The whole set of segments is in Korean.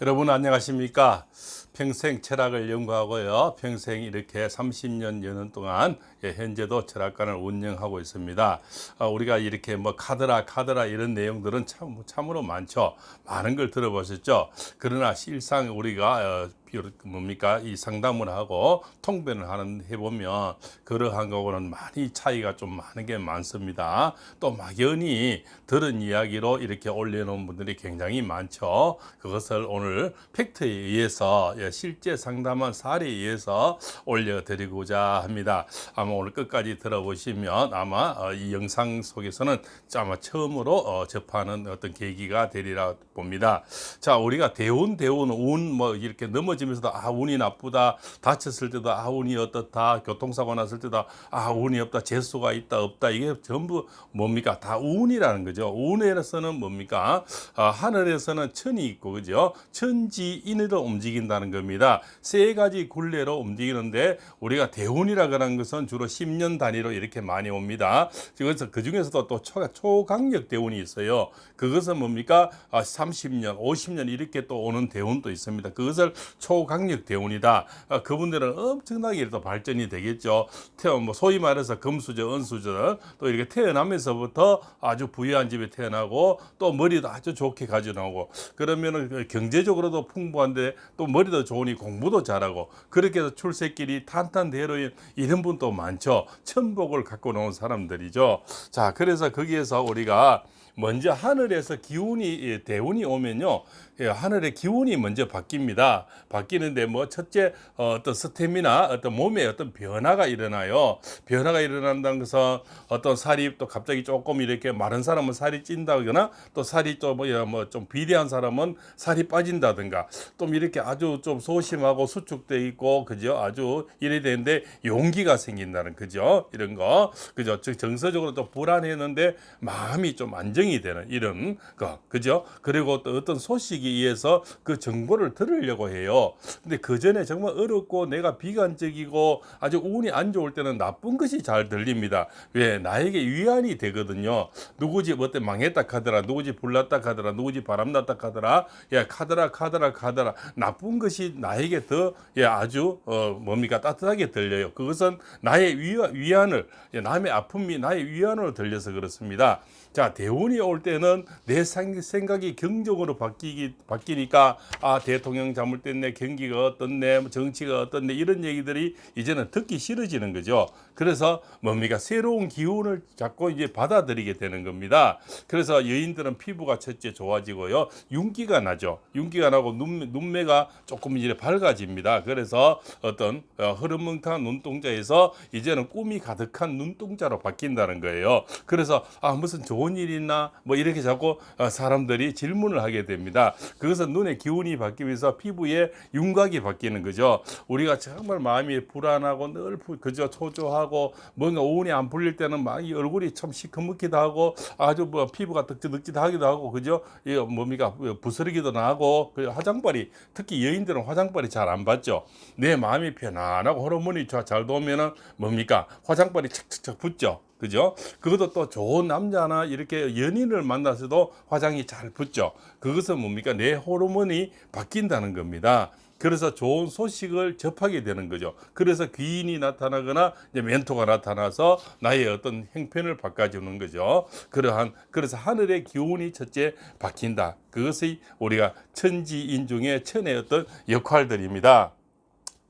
여러분 안녕하십니까? 평생 철학을 연구하고요. 평생 이렇게 30년 여는 동안 예, 현재도 철학관을 운영하고 있습니다. 아, 우리가 이렇게 뭐 카드라 카드라 이런 내용들은 참 참으로 많죠. 많은 걸 들어보셨죠. 그러나 실상 우리가 어, 비- 뭡니까 이 상담을 하고 통변을 하는 해보면 그러한 거하고는 많이 차이가 좀 많은 게 많습니다. 또 막연히 들은 이야기로 이렇게 올려놓은 분들이 굉장히 많죠. 그것을 오늘 팩트에 의해서 예, 실제 상담한 사례에 의해서 올려드리고자 합니다. 아마 오늘 끝까지 들어보시면 아마 어, 이 영상 속에서는 아마 처음으로 어, 접하는 어떤 계기가 되리라 봅니다. 자, 우리가 대운 대운 운뭐 이렇게 넘어지 면서도 아 운이 나쁘다 다쳤을 때도 아 운이 어떻다 교통사고 났을 때도 아 운이 없다 재수가 있다 없다 이게 전부 뭡니까 다 운이라는 거죠. 운에서는 뭡니까 아, 하늘에서는 천이 있고 그죠 천지인으로 움직인다는 겁니다. 세 가지 굴레로 움직이는데 우리가 대운이라 그러는 것은 주로 10년 단위로 이렇게 많이 옵니다. 그래서 그 중에서도 또 초, 초강력 대운이 있어요. 그것은 뭡니까? 아, 30년, 50년 이렇게 또 오는 대운도 있습니다. 그것을 초 강력 대운이다. 아, 그분들은 엄청나게 또 발전이 되겠죠. 태어 뭐 소위 말해서 금수저, 은수저 또 이렇게 태어나면서부터 아주 부유한 집에 태어나고 또 머리도 아주 좋게 가져 나오고 그러면은 그 경제적으로도 풍부한데 또 머리도 좋으니 공부도 잘하고 그렇게 해서 출세길이 탄탄대로인 이런 분도 많죠. 천복을 갖고 나온 사람들이죠. 자, 그래서 거기에서 우리가 먼저 하늘에서 기운이 예, 대운이 오면요. 예, 하늘의 기운이 먼저 바뀝니다. 바뀌는데 뭐 첫째 어, 어떤 스태미나 어떤 몸에 어떤 변화가 일어나요. 변화가 일어난다는 것은 어떤 살이 또 갑자기 조금 이렇게 마른 사람은 살이 찐다거나 또 살이 좀뭐좀 비대한 사람은 살이 빠진다든가 좀 이렇게 아주 좀 소심하고 수축돼 있고 그죠? 아주 이래 되는데 용기가 생긴다는 그죠. 이런 거. 그죠? 즉 정서적으로 또 불안했는데 마음이 좀 안정 이 되는 이런 거 그죠? 그리고 또 어떤 소식에 의해서 그 정보를 들으려고 해요. 근데 그 전에 정말 어렵고 내가 비관적이고 아주 운이 안 좋을 때는 나쁜 것이 잘 들립니다. 왜? 나에게 위안이 되거든요. 누구 집 어때 망했다 카더라 누구 집 불났다 카더라 누구 집 바람났다 카더라? 야 카더라 카더라 카더라. 나쁜 것이 나에게 더 예, 아주 어 뭡니까? 따뜻하게 들려요. 그것은 나의 위안, 위안을 예, 남의 아픔이 나의 위안으로 들려서 그렇습니다. 자 대운이 올 때는 내 생- 생각이 긍정으로 바뀌기 바뀌니까 아 대통령 잘못됐네 경기가 어떻네 뭐 정치가 어떻네 이런 얘기들이 이제는 듣기 싫어지는 거죠. 그래서 뭡니까 새로운 기운을 자꾸 이제 받아들이게 되는 겁니다. 그래서 여인들은 피부가 첫째 좋아지고요. 윤기가 나죠. 윤기가 나고 눈, 눈매가 조금 이제 밝아집니다. 그래서 어떤 어, 흐름멍탕한 눈동자에서 이제는 꿈이 가득한 눈동자로 바뀐다는 거예요. 그래서 아 무슨 좋은 일 있나 뭐 이렇게 자꾸 어, 사람들이 질문을 하게 됩니다. 그것은 눈의 기운이 바뀌면서 피부에 윤곽이 바뀌는 거죠. 우리가 정말 마음이 불안하고 늘 부- 그저 초조하고 뭔가 오운이 안 풀릴 때는 막 이 얼굴이 참 시커멓기도 하고 아주 뭐 피부가 득지득지하기도 하고 그죠? 이 뭡니까 부스러기도 나고 그 화장발이 특히 여인들은 화장발이 잘 안 받죠. 내 마음이 편안하고 호르몬이 자- 잘 도면은 뭡니까? 화장발이 착착착 붙죠 그죠? 그것도 또 좋은 남자나 이렇게 연인을 만나서도 화장이 잘 붙죠. 그것은 뭡니까? 내 호르몬이 바뀐다는 겁니다. 그래서 좋은 소식을 접하게 되는 거죠. 그래서 귀인이 나타나거나 이제 멘토가 나타나서 나의 어떤 형편을 바꿔주는 거죠. 그러한 그래서 하늘의 기운이 첫째 바뀐다. 그것이 우리가 천지인 중에 천의 어떤 역할들입니다.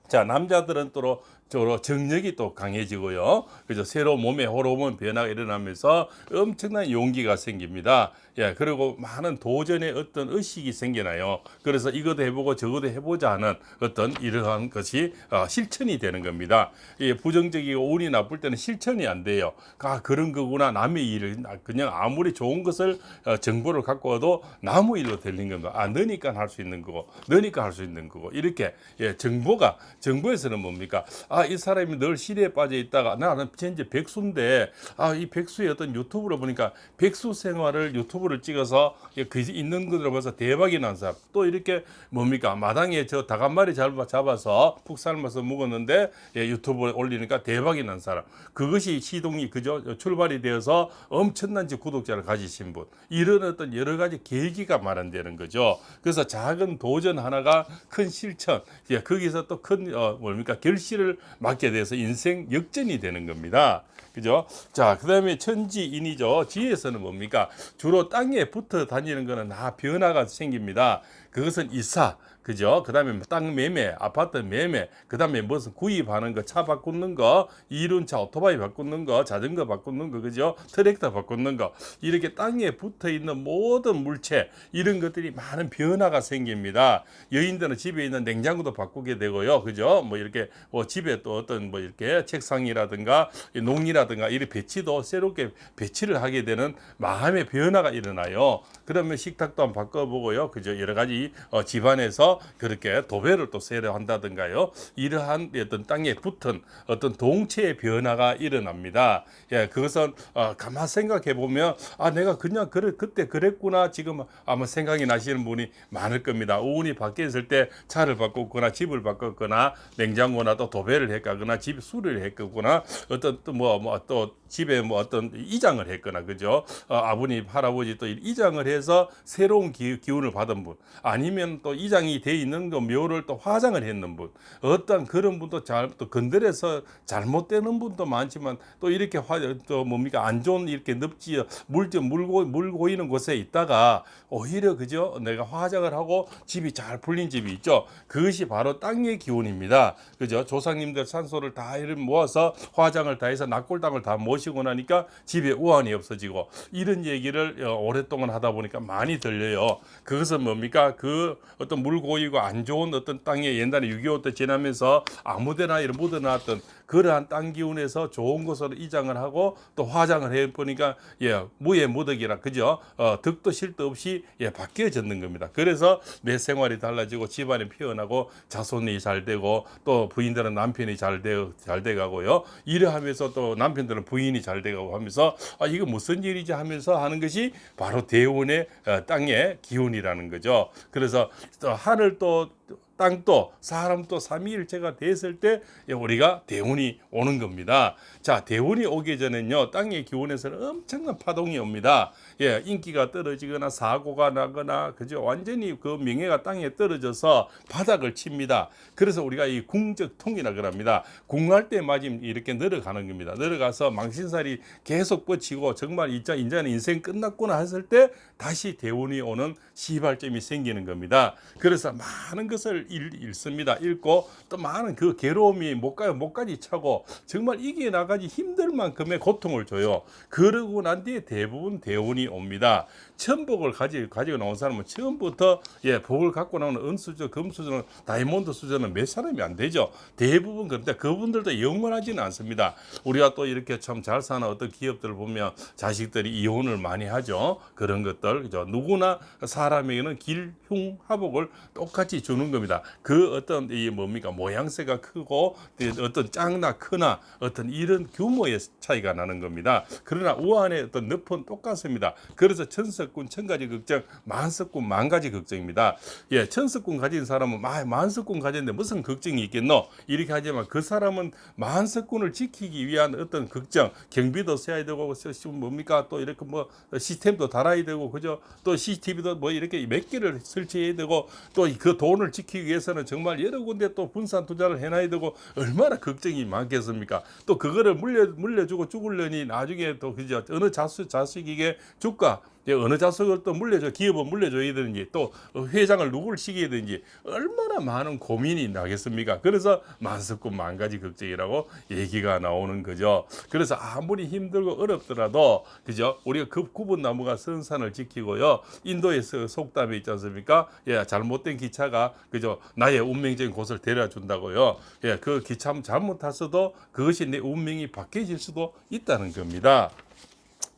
자 남자들은 또 저로 정력이 또 강해지고요. 그죠 새로 몸에 호르몬 변화가 일어나면서 엄청난 용기가 생깁니다. 예 그리고 많은 도전의 어떤 의식이 생겨나요. 그래서 이것도 해보고 저것도 해보자 하는 어떤 이러한 것이 어, 실천이 되는 겁니다. 이 부정적이고 운이 나쁠 때는 실천이 안 돼요. 아 그런 거구나 남의 일을 그냥 아무리 좋은 것을 어, 정보를 갖고 와도 나무 일로 들린 겁니다. 아 너니까 할 수 있는 거고 너니까 할 수 있는 거고 이렇게 예 정보가 정보에서는 뭡니까 아이 사람이 늘 시리에 빠져 있다가 나는 현재 백수인데 아 이 백수의 어떤 유튜브를 보니까 백수 생활을 유튜브를 찍어서 그 있는 것으로 봐서 대박이 난 사람. 또 이렇게 뭡니까? 마당에 저 닭 한 마리 잘 잡아서 푹 삶아서 먹었는데 예, 유튜브에 올리니까 대박이 난 사람. 그것이 시동이 그죠 출발이 되어서 엄청난 지 구독자를 가지신 분. 이런 어떤 여러 가지 계기가 마련되는 거죠. 그래서 작은 도전 하나가 큰 실천. 예, 거기서 또큰 어, 뭡니까? 결실을 맞게 돼서 인생 역전이 되는 겁니다. 그죠? 자, 그 다음에 천지인이죠. 지에서는 뭡니까? 주로 땅에 붙어 다니는 거는 다 변화가 생깁니다. 그것은 이사, 그죠? 그 다음에 땅 매매, 아파트 매매, 그 다음에 무슨 구입하는 거, 차 바꾸는 거, 이륜차 오토바이 바꾸는 거, 자전거 바꾸는 거, 그죠? 트랙터 바꾸는 거, 이렇게 땅에 붙어 있는 모든 물체, 이런 것들이 많은 변화가 생깁니다. 여인들은 집에 있는 냉장고도 바꾸게 되고요. 그죠? 뭐 이렇게 뭐 집에 또 어떤 뭐 이렇게 책상이라든가 이 농이라든가 이런 배치도 새롭게 배치를 하게 되는 마음의 변화가 일어나요. 그러면 식탁도 한번 바꿔보고요. 그죠? 여러 가지 어, 집안에서 그렇게 도배를 또 세려 한다든가요. 이러한 어떤 땅에 붙은 어떤 동체의 변화가 일어납니다. 예, 그것은 어, 가만 생각해 보면 아 내가 그냥 그래 그때 그랬구나 지금 아마 생각이 나시는 분이 많을 겁니다. 오은이 밖에 있을 때 차를 바꿨거나 집을 바꿨거나 냉장고나 또 도배를 했거나 집 수리를 했거나 어떤 또뭐뭐또 집에 뭐 어떤 이장을 했거나 그죠? 어, 아버님 할아버지 또 이장을 해서 새로운 기, 기운을 받은 분 아니면 또 이장이 돼 있는 거 묘를 또 화장을 했는 분 어떤 그런 분도 잘 또 건드려서 잘못되는 분도 많지만 또 이렇게 화, 또 뭡니까 안 좋은 이렇게 늪지 물지 물고 물 고이는 곳에 있다가 오히려 그죠 내가 화장을 하고 집이 잘 풀린 집이 있죠. 그것이 바로 땅의 기운입니다. 그죠? 조상님들 산소를 다 이렇게 모아서 화장을 다 해서 낙골당을 다 모시고 나니까 집에 우환이 없어지고 이런 얘기를 어, 오랫동안 하다 보니까 많이 들려요. 그것은 뭡니까? 그 어떤 물고 이고 안 좋은 어떤 땅에 옛날에 6.25 때 지나면서 아무데나 이런 묻어놨던 그러한 땅 기운에서 좋은 것으로 이장을 하고 또 화장을 해 보니까 예 무의 무덕이라 그죠 어, 득도 실도 없이 예 바뀌어졌는 겁니다. 그래서 내 생활이 달라지고 집안이 피어나고 자손이 잘 되고 또 부인들은 남편이 잘 되어 잘 돼가고요. 이러하면서 또 남편들은 부인이 잘 돼가고 하면서 아 이거 무슨 일이지 하면서 하는 것이 바로 대운의 어, 땅의 기운이라는 거죠. 그래서 또 하늘 또 땅도 사람도 삼위일체가 됐을 때 우리가 대운이 오는 겁니다. 자, 대운이 오기 전엔요 땅의 기운에서는 엄청난 파동이 옵니다. 예, 인기가 떨어지거나 사고가 나거나 그죠 완전히 그 명예가 땅에 떨어져서 바닥을 칩니다. 그래서 우리가 이 궁적통이라 그럽니다. 궁할 때 맞으면 이렇게 늘어가는 겁니다. 늘어가서 망신살이 계속 뻗치고 정말 이자 인자는 인생 끝났구나 했을 때 다시 대운이 오는 시발점이 생기는 겁니다. 그래서 많은 것을 읽, 읽습니다. 읽고 또 많은 그 괴로움이 목까지 목까지 차고 정말 이게 나가지 힘들 만큼의 고통을 줘요. 그러고 난 뒤에 대부분 대운이 옵니다. 천복을 가지, 가지고 나온 사람은 처음부터 예, 복을 갖고 나오는 은수저, 금수저는 다이몬드 수저는 몇 사람이 안 되죠. 대부분 그런데 그분들도 영원하지는 않습니다. 우리가 또 이렇게 참 잘 사는 어떤 기업들을 보면 자식들이 이혼을 많이 하죠. 그런 것들. 그죠. 누구나 사람에게는 길흉 화복을 똑같이 주는 겁니다. 그 어떤 이 뭡니까 모양새가 크고 어떤 작나 크나 어떤 이런 규모의 차이가 나는 겁니다. 그러나 우한의 어떤 늪은 똑같습니다. 그래서 천 석군 천가지 걱정, 만석군 만가지 걱정입니다. 예, 천석군 가진 사람은 마, 만석군 가졌는데 무슨 걱정이 있겠노? 이렇게 하지만 그 사람은 만석군을 지키기 위한 어떤 걱정, 경비도 써야 되고 뭡니까 또 이렇게 뭐 시스템도 달아야 되고 그죠? 또 CCTV도 뭐 이렇게 몇 개를 설치해야 되고 또 그 돈을 지키기 위해서는 정말 여러 군데 또 분산 투자를 해놔야 되고 얼마나 걱정이 많겠습니까? 또 그거를 물려 물려주고 죽으려니 나중에 또 그죠? 어느 자수 자식에게 주가 어느 자석을 또 물려줘 기업은 물려줘야 되는지 또 회장을 누구를 시켜야 되는지 얼마나 많은 고민이 나겠습니까? 그래서 만석군 만가지 걱정이라고 얘기가 나오는 거죠. 그래서 아무리 힘들고 어렵더라도 그죠? 우리가 급 구분 나무가 선산을 지키고요. 인도에서 속담이 있지 않습니까? 예, 잘못된 기차가 그죠? 나의 운명적인 곳을 데려다 준다고요. 예, 그 기차 잘못 탔어도 그것이 내 운명이 바뀌어질 수도 있다는 겁니다.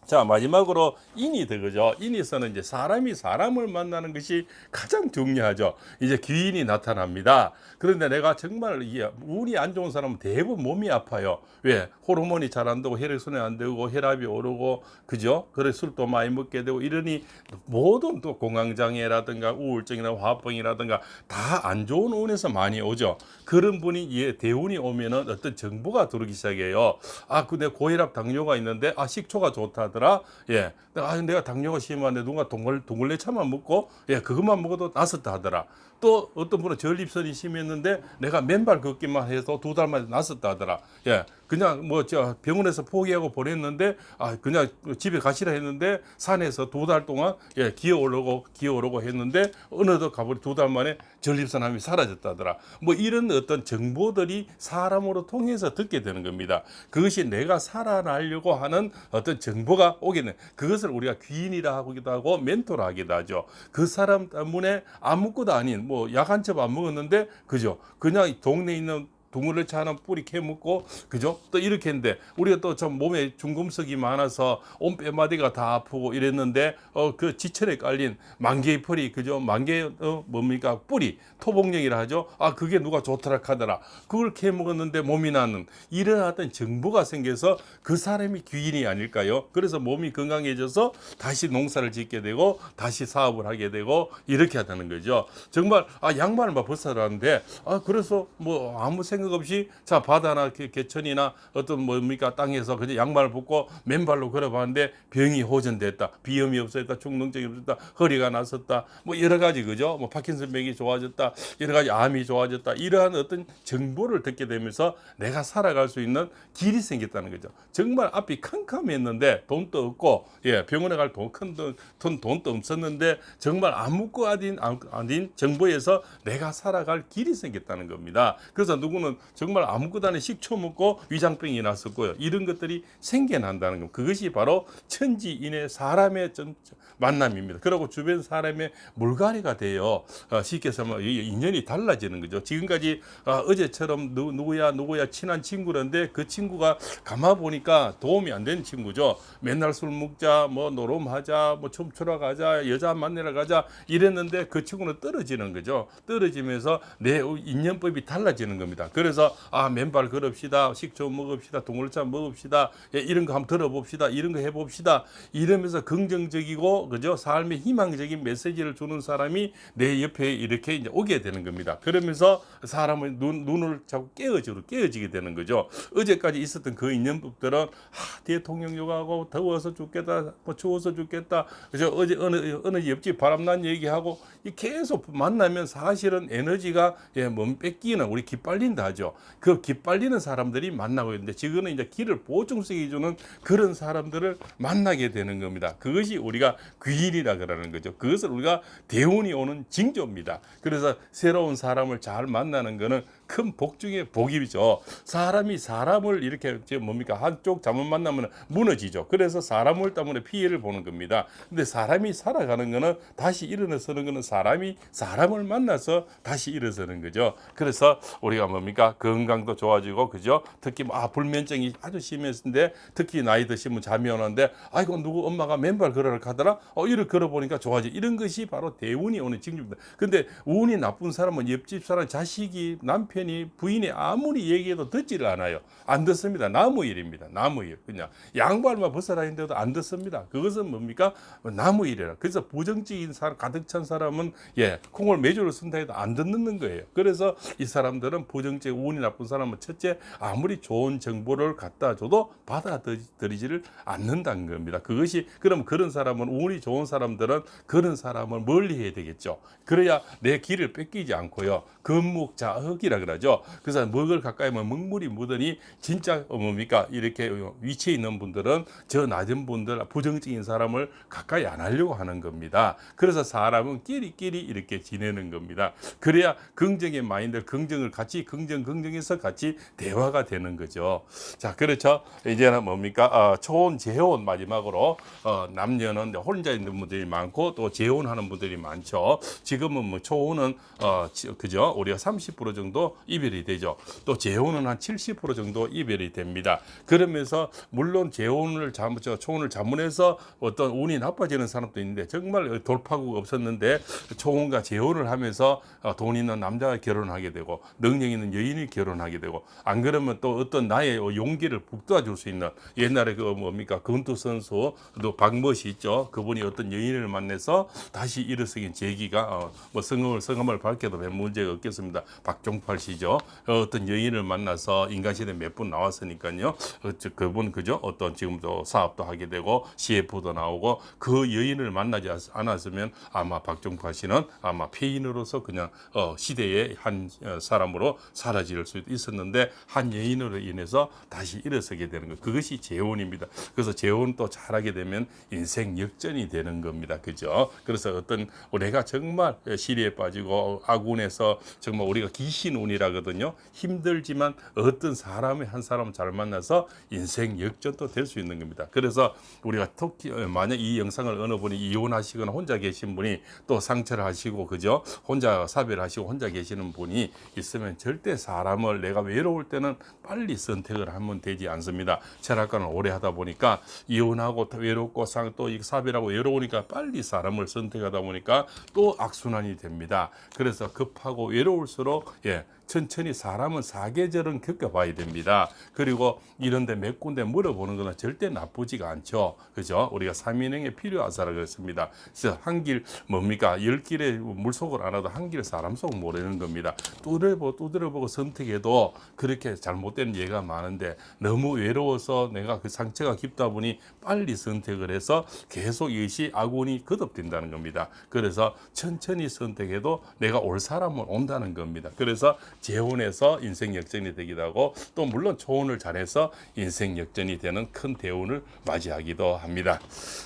자 마지막으로 인이드 그죠? 인에서는 이제 사람이 사람을 만나는 것이 가장 중요하죠. 이제 귀인이 나타납니다. 그런데 내가 정말 이게 운이 안 좋은 사람은 대부분 몸이 아파요. 왜? 호르몬이 잘 안 되고 혈액순환 안 되고 혈압이 오르고 그죠? 그래 술도 많이 먹게 되고 이러니 모든 또 공황장애라든가 우울증이나 화병이라든가 다 안 좋은 운에서 많이 오죠. 그런 분이 예 대운이 오면은 어떤 정보가 들어오기 시작해요. 아 근데 고혈압 당뇨가 있는데 아 식초가 좋다 더라. 예. 아 내가 당뇨가 심한데 누가 동글 동글레차만 먹고 예 그것만 먹어도 낫었다 하더라 또 어떤 분은 전립선이 심했는데 내가 맨발 걷기만 해서 두 달 만에 낫었다 하더라. 예 그냥 뭐 저 병원에서 포기하고 보냈는데 아 그냥 집에 가시라 했는데 산에서 두 달 동안 예 기어 오르고 기어 오르고 했는데 어느덧 가버리 두 달 만에 전립선암이 사라졌다더라. 뭐 이런 어떤 정보들이 사람으로 통해서 듣게 되는 겁니다. 그것이 내가 살아나려고 하는 어떤 정보가 오겠네. 그것을 우리가 귀인이라 하기도 하고 멘토라 하기도 하죠. 그 사람 때문에 아무것도 아닌 뭐 약 한 첩 안 먹었는데 그죠? 그냥 동네에 있는 동물을 차는 뿌리 캐묻고 그죠? 또 이렇게 했는데 우리가 또좀 몸에 중금속이 많아서 온 뼈마디가 다 아프고 이랬는데 어 그 지천에 깔린 만개의 펄이 그죠? 만개 어 뭡니까? 뿌리 토복령이라 하죠. 아 그게 누가 좋더라 하더라. 그걸 캐먹었는데 몸이 나는 이런 어떤 정보가 생겨서 그 사람이 귀인이 아닐까요? 그래서 몸이 건강해져서 다시 농사를 짓게 되고 다시 사업을 하게 되고 이렇게 하다는 거죠. 정말 아 양말을 막 벗어라는데 아 그래서 뭐 아무 생각 없이 자 바다나 개- 개천이나 어떤 뭡니까 땅에서 그냥 양말을 벗고 맨발로 걸어봤는데 병이 호전됐다. 비염이 없어졌다 중농증이 없었다. 허리가 났었다. 뭐 여러 가지 그죠? 뭐 파킨슨병이 좋아졌다. 여러 가지 암이 좋아졌다. 이러한 어떤 정보를 듣게 되면서 내가 살아갈 수 있는 길이 생겼다는 거죠. 정말 앞이 캄캄했는데 돈도 없고 예 병원에 갈 돈 큰돈 돈도 없었는데 정말 아무것도 아닌 아닌 정보에서 내가 살아갈 길이 생겼다는 겁니다. 그래서 누구는 정말 아무것도 아닌 식초 먹고 위장병이 났었고요. 이런 것들이 생겨난다는 것. 그것이 바로 천지인의 사람의 전, 만남입니다. 그리고 주변 사람의 물갈이가 돼요. 어, 쉽게 말하면 이 인연이 달라지는 거죠. 지금까지 어, 어제처럼 누, 누구야 누구야 친한 친구인데 그 친구가 가만 보니까 도움이 안 되는 친구죠. 맨날 술 먹자, 뭐 노름하자, 뭐 춤추러 가자, 여자 만나러 가자 이랬는데 그 친구는 떨어지는 거죠. 떨어지면서 내 인연법이 달라지는 겁니다. 그래서 아 맨발 걸읍시다, 식초 먹읍시다, 동물차 먹읍시다, 예, 이런 거 한번 들어봅시다, 이런 거 해봅시다 이러면서 긍정적이고 그죠 삶의 희망적인 메시지를 주는 사람이 내 옆에 이렇게 이제 오게 되는 겁니다. 그러면서 사람의 눈, 눈을 자꾸 깨어지고 깨어지게 되는 거죠. 어제까지 있었던 그 인연법들은 아, 대통령 욕하고 더워서 죽겠다, 뭐 추워서 죽겠다. 그죠? 어제 어느 어느 옆집 바람난 얘기하고 이 계속 만나면 사실은 에너지가 예, 몸 뺏기는 우리 기빨린다 하죠. 그 기빨리는 사람들이 만나고 있는데 지금은 이제 길을 보충성해 주는 그런 사람들을 만나게 되는 겁니다. 그것이 우리가 귀인이라 그러는 거죠. 그것을 우리가 대운이 오는 징조입니다. 그래서 새로운 사람을 잘 만나는 거는 큰 복 중에 복이죠. 사람이 사람을 이렇게 저 뭡니까 한쪽 잘못 만나면 무너지죠. 그래서 사람을 때문에 피해를 보는 겁니다. 근데 사람이 살아가는 거는 다시 일어나서는 거는 사람이 사람을 만나서 다시 일어서는 거죠. 그래서 우리가 뭡니까 건강도 좋아지고 그죠. 특히 뭐, 아 불면증이 아주 심했는데 특히 나이 드시면 잠이 오는데 아이고 누구 엄마가 맨발 걸어라 하더라. 어 이를 걸어 보니까 좋아지. 이런 것이 바로 대운이 오는 징조입니다. 근데 운이 나쁜 사람은 옆집 사람 자식이 남편 이 부인이 아무리 얘기해도 듣지를 않아요. 안 듣습니다. 나무 일입니다. 나무 일. 그냥 양발만 벗어라 했는데도 안 듣습니다. 그것은 뭡니까? 나무 일이라. 그래서 부정적인 사람 가득 찬 사람은 예 콩을 매주를 쓴다 해도 안 듣는 거예요. 그래서 이 사람들은 부정적 운이 나쁜 사람은 첫째 아무리 좋은 정보를 갖다 줘도 받아들이지를 않는다는 겁니다. 그것이 그럼 그런 사람은 운이 좋은 사람들은 그런 사람을 멀리 해야 되겠죠. 그래야 내 길을 뺏기지 않고요. 금묵자흑이라 그러죠. 그래서 먹을 가까이 하면 먹물이 묻으니 진짜 어, 뭡니까 이렇게 위치에 있는 분들은 저 낮은 분들 부정적인 사람을 가까이 안 하려고 하는 겁니다. 그래서 사람은 끼리끼리 이렇게 지내는 겁니다. 그래야 긍정의 마인드, 긍정을 같이 긍정 긍정해서 같이 대화가 되는 거죠. 자, 그렇죠. 이제는 뭡니까 어, 초혼 재혼 마지막으로 어, 남녀는 혼자 있는 분들이 많고 또 재혼하는 분들이 많죠. 지금은 뭐 초혼은 어, 지- 그죠? 우리가 30% 정도 이별이 되죠. 또 재혼은 한 70% 정도 이별이 됩니다. 그러면서 물론 재혼을 잘못 저 초혼을 잘못해서 어떤 운이 나빠지는 사람도 있는데 정말 돌파구가 없었는데 초혼과 재혼을 하면서 어, 돈 있는 남자가 결혼하게 되고 능력 있는 여인이 결혼하게 되고 안 그러면 또 어떤 나의 용기를 북돋아 줄 수 있는 옛날에 그 뭡니까 권투 선수 또 박멋이 있죠 그분이 어떤 여인을 만나서 다시 일어서긴 계기가 어, 뭐 성함을 성함을 밝혀도 별 문제가 없겠습니다 박종팔 씨죠 어, 어떤 여인을 만나서 인간시대 몇 분 나왔으니까요 어, 저, 그분 그죠 어떤 지금도 사업도 하게 되고 CF도 나오고 그 여인을 만나지 않- 않았으면 아마 박종팔 씨는 아마 폐인으로서 그냥 어, 시대의 한 어, 사람으로 사라질 수도 있었는데 한 여인으로 인해서 다시 일어서게 되는 것 그것이 재혼입니다. 그래서 재혼 또 잘하게 되면 인생 역전이 되는 겁니다. 그죠? 그래서 어떤 내가 정말 시리에 빠지고 아군에서 정말 우리가 귀신 운이 라거든요. 힘들지만 어떤 사람이 한 사람 잘 만나서 인생 역전도 될 수 있는 겁니다. 그래서 우리가 특히 어, 만약 이 영상을 어느 분이 이혼하시거나 혼자 계신 분이 또 상처를 하시고 그죠? 혼자 사별을 하시고 혼자 계시는 분이 있으면 절대 사람을 내가 외로울 때는 빨리 선택을 하면 되지 않습니다. 철학과는 오래 하다 보니까 이혼하고 또 외롭고 상또이 사별하고 외로우니까 빨리 사람을 선택하다 보니까 또 악순환이 됩니다. 그래서 급하고 외로울수록 예 천천히 사람은 사계절은 겪어봐야 됩니다. 그리고 이런데 몇 군데 물어보는 거는 절대 나쁘지가 않죠. 그죠? 우리가 삼인행에 필요하사라 그랬습니다. 그래서 한길 뭡니까? 열 길에 물속을 안 하도 한길 사람 속 모르는 겁니다. 두드려보고 두드려보고 선택해도 그렇게 잘못된 예가 많은데 너무 외로워서 내가 그 상처가 깊다 보니 빨리 선택을 해서 계속 이것이 악운이 거듭된다는 겁니다. 그래서 천천히 선택해도 내가 올 사람은 온다는 겁니다. 그래서 재혼해서 인생 역전이 되기도 하고 또 물론 초혼을 잘해서 인생 역전이 되는 큰 대운을 맞이하기도 합니다.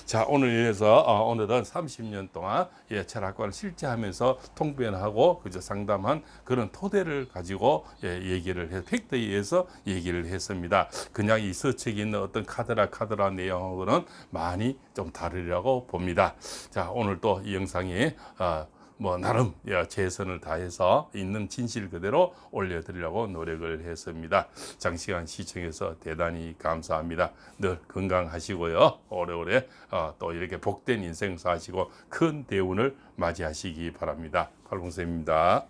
자 오늘 이래서 어, 오늘은 30년 동안 예, 철학관을 실제하면서 통변하고 그저 상담한 그런 토대를 가지고 예, 얘기를 해 팩트에 의해서 얘기를 했습니다. 그냥 이 서책에 있는 어떤 카드라 카드라 내용하고는 많이 좀 다르리라고 봅니다. 자 오늘 또 이 영상이 어, 뭐 나름 예, 최선을 다해서 있는 진실 그대로 올려드리려고 노력을 했습니다. 장시간 시청해서 대단히 감사합니다. 늘 건강하시고요. 오래오래 어, 또 이렇게 복된 인생 사시고 큰 대운을 맞이하시기 바랍니다. 팔봉쌤입니다.